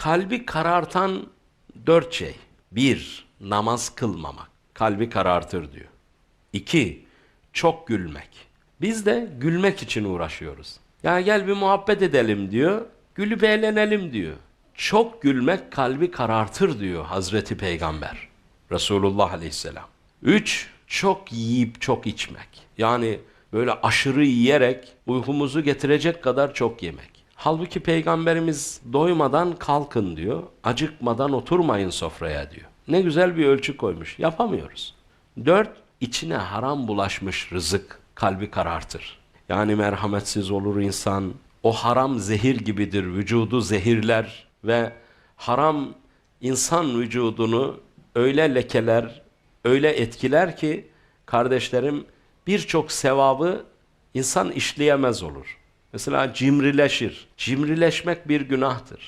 Kalbi karartan dört şey. Bir, namaz kılmamak. Kalbi karartır diyor. İki, çok gülmek. Biz de gülmek için uğraşıyoruz. Ya gel bir muhabbet edelim diyor. Gülüp eğlenelim diyor. Çok gülmek kalbi karartır diyor Hazreti Peygamber. Resulullah Aleyhisselam. Üç, çok yiyip çok içmek. Yani böyle aşırı yiyerek uykumuzu getirecek kadar çok yemek. Halbuki Peygamberimiz doymadan kalkın diyor, acıkmadan oturmayın sofraya diyor. Ne güzel bir ölçü koymuş. Yapamıyoruz. Dört, içine haram bulaşmış rızık kalbi karartır. Yani merhametsiz olur insan. O haram zehir gibidir, vücudu zehirler ve haram insan vücudunu öyle lekeler, öyle etkiler ki kardeşlerim birçok sevabı insan işleyemez olur. Mesela cimrileşir. Cimrileşmek bir günahtır.